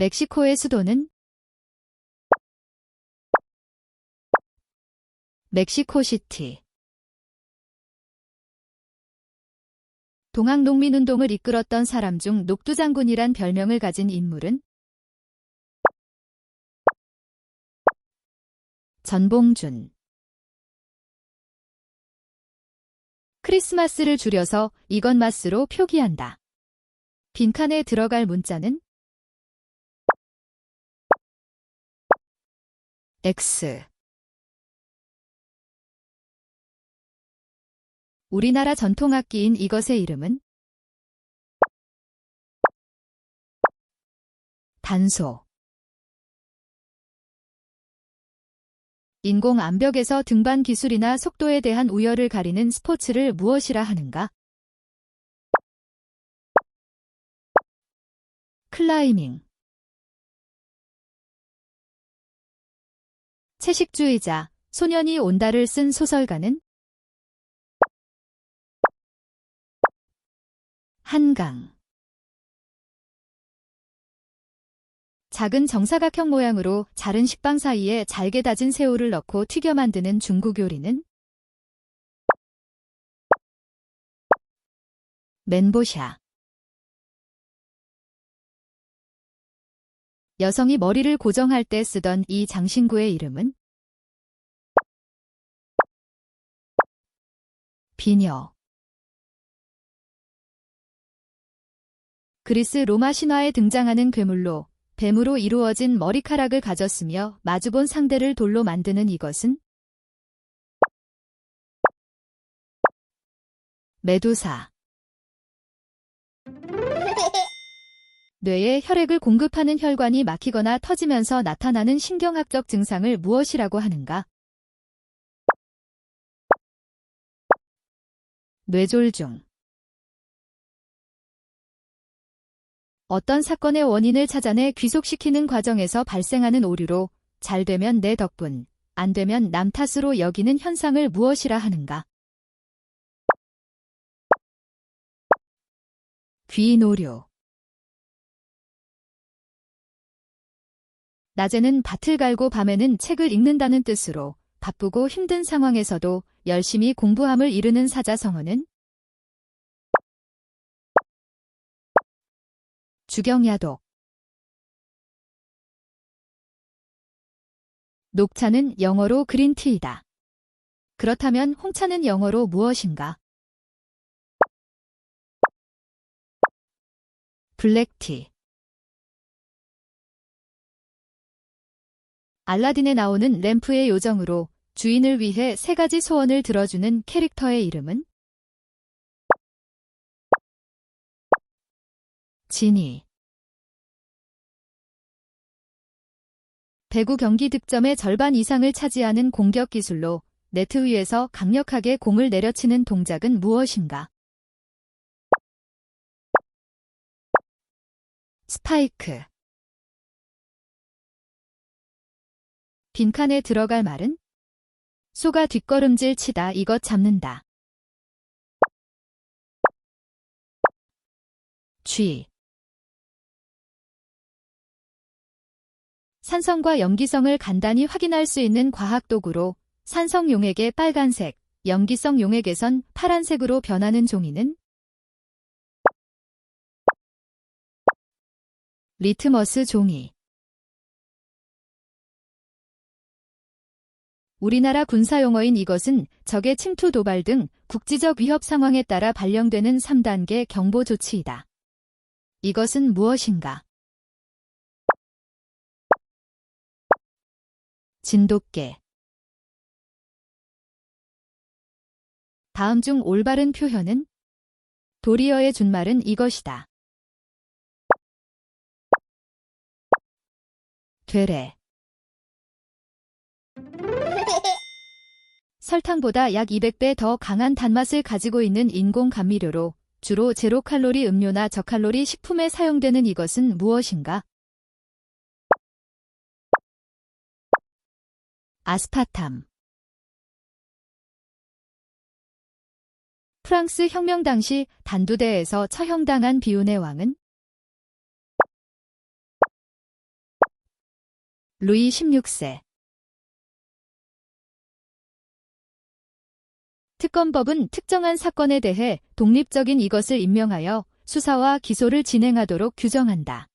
멕시코의 수도는 멕시코시티 동학 농민운동을 이끌었던 사람 중 녹두장군이란 별명을 가진 인물은 전봉준 크리스마스를 줄여서 이건 마스로 표기한다. 빈칸에 들어갈 문자는 X. 우리나라 전통악기인 이것의 이름은? 단소. 인공 암벽에서 등반 기술이나 속도에 대한 우열을 가리는 스포츠를 무엇이라 하는가? 클라이밍 채식주의자 소년이 온다를 쓴 소설가는 한강. 작은 정사각형 모양으로 자른 식빵 사이에 잘게 다진 새우를 넣고 튀겨 만드는 중국 요리는 멘보샤 여성이 머리를 고정할 때 쓰던 이 장신구의 이름은? 비녀. 그리스 로마 신화에 등장하는 괴물로 뱀으로 이루어진 머리카락을 가졌으며 마주본 상대를 돌로 만드는 이것은? 메두사 뇌에 혈액을 공급하는 혈관이 막히거나 터지면서 나타나는 신경학적 증상을 무엇이라고 하는가? 뇌졸중 어떤 사건의 원인을 찾아내 귀속시키는 과정에서 발생하는 오류로 잘 되면 내 덕분, 안 되면 남 탓으로 여기는 현상을 무엇이라 하는가? 귀노류 낮에는 밭을 갈고 밤에는 책을 읽는다는 뜻으로 바쁘고 힘든 상황에서도 열심히 공부함을 이루는 사자성어는 주경야독 녹차는 영어로 그린티이다. 그렇다면 홍차는 영어로 무엇인가? 블랙티 알라딘에 나오는 램프의 요정으로 주인을 위해 세 가지 소원을 들어주는 캐릭터의 이름은? 지니 배구 경기 득점의 절반 이상을 차지하는 공격 기술로 네트 위에서 강력하게 공을 내려치는 동작은 무엇인가? 스파이크 빈칸에 들어갈 말은? 소가 뒷걸음질 치다 이것 잡는다. 쥐 산성과 염기성을 간단히 확인할 수 있는 과학 도구로 산성 용액의 빨간색, 염기성 용액에선 파란색으로 변하는 종이는 리트머스 종이 우리나라 군사용어인 이것은 적의 침투 도발 등 국지적 위협 상황에 따라 발령되는 3단계 경보 조치이다. 이것은 무엇인가? 진돗개 다음 중 올바른 표현은 도리어의 준말은 이것이다. 되래 설탕보다 약 200배 더 강한 단맛을 가지고 있는 인공 감미료로 주로 제로칼로리 음료나 저칼로리 식품에 사용되는 이것은 무엇인가? 아스파탐 프랑스 혁명 당시 단두대에서 처형당한 비운의 왕은 루이 16세 특검법은 특정한 사건에 대해 독립적인 이것을 임명하여 수사와 기소를 진행하도록 규정한다.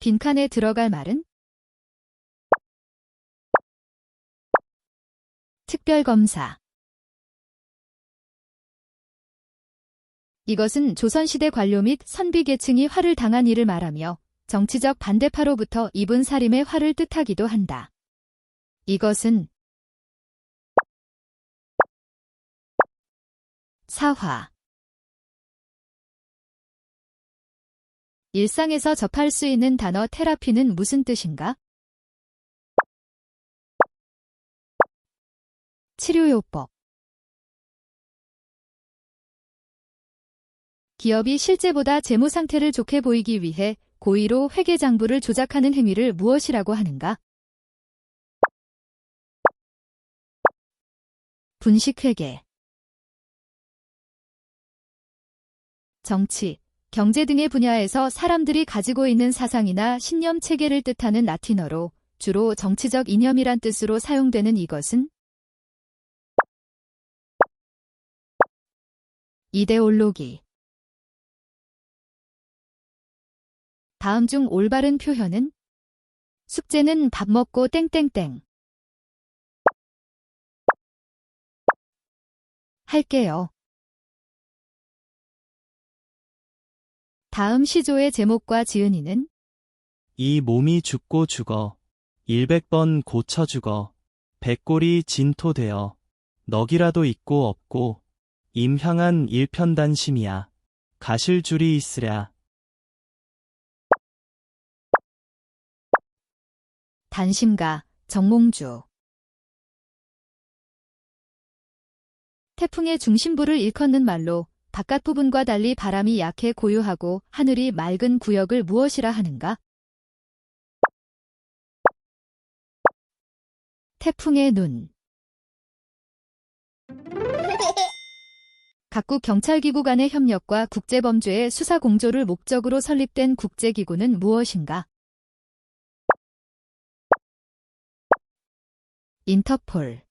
빈칸에 들어갈 말은 특별검사 이것은 조선시대 관료 및 선비계층이 화를 당한 일을 말하며 정치적 반대파로부터 입은 살림의 화를 뜻하기도 한다. 이것은 사화 일상에서 접할 수 있는 단어 테라피는 무슨 뜻인가? 치료요법 기업이 실제보다 재무 상태를 좋게 보이기 위해 고의로 회계 장부를 조작하는 행위를 무엇이라고 하는가? 분식회계 정치, 경제 등의 분야에서 사람들이 가지고 있는 사상이나 신념 체계를 뜻하는 라틴어로 주로 정치적 이념이란 뜻으로 사용되는 이것은 이데올로기 다음 중 올바른 표현은 숙제는 밥 먹고 땡땡땡 할게요. 다음 시조의 제목과 지은이는 이 몸이 죽고 죽어. 일백 번 고쳐 죽어. 백골이 진토되어. 넋이라도 있고 없고. 임향한 일편단심이야. 가실 줄이 있으랴. 단심가 정몽주 태풍의 중심부를 일컫는 말로 바깥 부분과 달리 바람이 약해 고요하고 하늘이 맑은 구역을 무엇이라 하는가? 태풍의 눈 각국 경찰기구 간의 협력과 국제범죄의 수사 공조를 목적으로 설립된 국제기구는 무엇인가? 인터폴